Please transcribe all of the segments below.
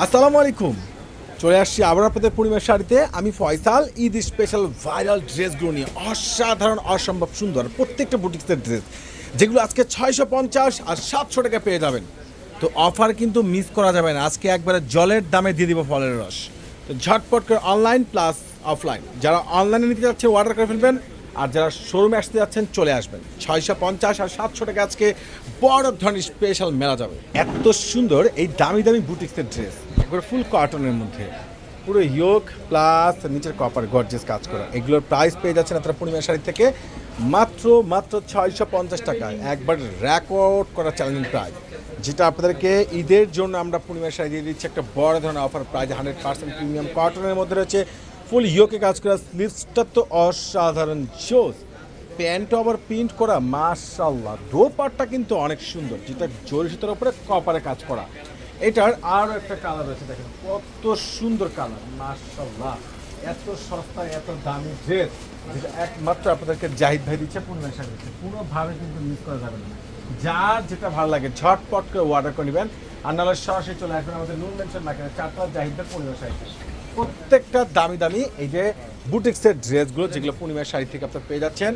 আসসালামু আলাইকুম। চলে আসছি আবার আপনাদের পূর্ণিমার শাড়িতে। আমি ফয়সাল। ঈদ স্পেশাল ভাইরাল ড্রেসগুলো নিয়ে অসাধারণ, অসম্ভব সুন্দর প্রত্যেকটা বুটিক্সের ড্রেস যেগুলো আজকে ছয়শো পঞ্চাশ আর সাতশো টাকা পেয়ে যাবেন। তো অফার কিন্তু মিস করা যাবে না। আজকে একবারে জলের দামে দিয়ে দিব ফলের রস। তো ঝটপট করে অনলাইন প্লাস অফলাইন যারা অনলাইনে নিতে যাচ্ছে অর্ডার করে ফেলবেন। আর যারা শোরুমে আসতে যাচ্ছেন, চলে আসবেন। ছয়শো পঞ্চাশ আর সাতশো টাকা আজকে বড় ধরনের স্পেশাল মেলা যাবে। এত সুন্দর এই দামি দামি বুটিক্সের ড্রেস একবারে ফুল কটনের মধ্যে। পুরো ইয়োক প্লাস নিচের কপার গর্জেস কাজ করা। এগুলোর প্রাইস পেয়ে যাচ্ছেন আপনারা পূর্ণিমা শাড়ি থেকে মাত্র মাত্র ছয়শো পঞ্চাশ টাকায় একবার রেকর্ড করা চ্যালেঞ্জিং প্রাইস যেটা আপনাদেরকে ঈদের জন্য আমরা পূর্ণিমা শাড়ি দিয়ে দিচ্ছি। একটা বড় ধরনের offer price hundred percent premium কটনের মধ্যে রয়েছে। ফুল ইয়োকে কাজ করা স্লিভসটা তো অসাধারণ জোস প্যান্টও আবার প্রিন্ট করা মাশাল্লাহ দোপাট্টা কিন্তু অনেক সুন্দর, যেটা জরি সুতার উপরে কপারে কাজ করা। এটার আরও একটা কালার রয়েছে, দেখেন, কত সুন্দর কালার মাশাল্লাহ এত সস্তা, এত দামি ড্রেস যেটা একমাত্র আপনাদেরকে জাহিদ ভাই দিচ্ছে পূর্ণিমা শাড়ি দিচ্ছে কোনোভাবে কিন্তু মিস করা যাবে না। যার যেটা ভালো লাগে, ঝটপট করে অর্ডার করে নেবেন। আর নাহলে সরাসরি চলে আসবেন আমাদের নুন মেনশন মার্কেটে। চারটা জাহিদদের পূর্ণিমা শাড়ি প্রত্যেকটা দামি দামি এই যে বুটিক্সের ড্রেসগুলো যেগুলো পূর্ণিমার শাড়ি থেকে আপনারা পেয়ে যাচ্ছেন,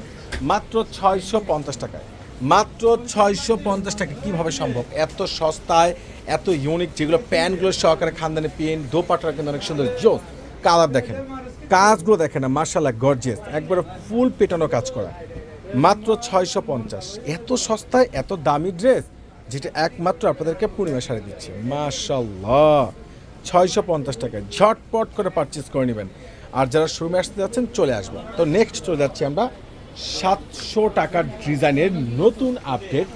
মাত্র ছয়শো পঞ্চাশ টাকায়। মাত্র ছয়শো পঞ্চাশ টাকা কীভাবে সম্ভব? এত সস্তায়, এত ইউনিক যেগুলো প্যান্টগুলো সহকারে খানদানি পেন দোপাটার কিন্তু অনেক সুন্দর। জোস কালার দেখেন। কাজগুলো দেখেন না মার্শাল্লাহ গর্জেস একবারে ফুল পেটানো কাজ করা। মাত্র ছয়শো পঞ্চাশ। এত সস্তায়, এত দামি ড্রেস যেটা একমাত্র আপনাদেরকে পূর্ণিমা শাড়ি দিচ্ছে। মাশাল্লাহ ছয়শো পঞ্চাশ টাকা। ঝটপট করে পারচেস করে নেবেন। আর যারা শোরুমে আসতে যাচ্ছেন, চলে আসবেন। তো নেক্সট চলে যাচ্ছি আমরা সাতশো টাকার ডিজাইনের নতুন আপডেট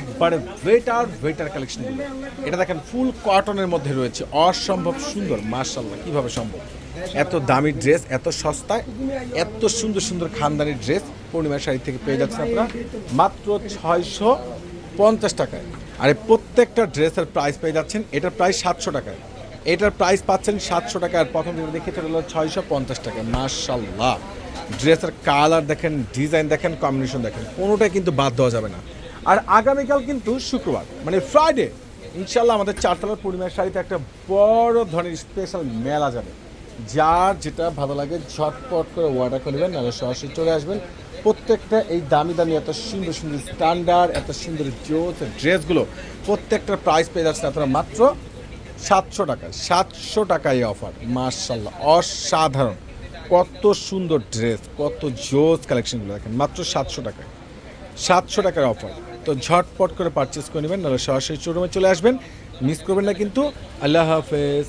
একবারে ওয়েটার ওয়েটার কালেকশন এটা দেখেন ফুল কটনের মধ্যে রয়েছে। অসম্ভব সুন্দর মার্শাল্লাহ কীভাবে সম্ভব? এত দামি ড্রেস এত সস্তায়, এত সুন্দর সুন্দর খানদানি ড্রেস পূর্ণিমা শাড়ি থেকে পেয়ে যাচ্ছেন আপনারা। মাত্র ছয়শো পঞ্চাশ টাকায়। আর প্রত্যেকটা ড্রেসের প্রাইস পেয়ে যাচ্ছেন, এটার প্রায় সাতশো টাকায়। এটার প্রাইস পাচ্ছেন সাতশো টাকা। আর প্রথম যেটা দেখে চলে ছয়শো পঞ্চাশ টাকা। মার্শাল্লাহ ড্রেসের কালার দেখেন ডিজাইন দেখেন কম্বিনেশন দেখেন, কোনোটাই কিন্তু বাদ দেওয়া যাবে না। আর আগামীকাল কিন্তু শুক্রবার মানে ফ্রাইডে ইনশাল্লাহ আমাদের চারতলার পূর্ণিমার শাড়িতে একটা বড় ধরনের স্পেশাল মেলা যাবে। যার যেটা ভালো লাগে, ঝটপট করে অর্ডার নেবেন, নাহলে সরাসরি চলে আসবেন। প্রত্যেকটা এই দামি দামি, এত সুন্দর সুন্দর স্ট্যান্ডার্ড এত সুন্দর জোস ড্রেসগুলো প্রত্যেকটার প্রাইস পেয়ে যাচ্ছেন আপনারা মাত্র সাতশো টাকায় সাতশো টাকায় অফার মার্শাল্লাহ অসাধারণ। কত সুন্দর ড্রেস, কত জোস কালেকশনগুলো দেখেন, মাত্র সাতশো টাকায়। সাতশো টাকার অফার। তো ঝটপট করে পারচেস করে নেবেন, নাহলে সরাসরি শোরুমে চলে আসবেন মিস করবেন না কিন্তু, আল্লাহ হাফেজ।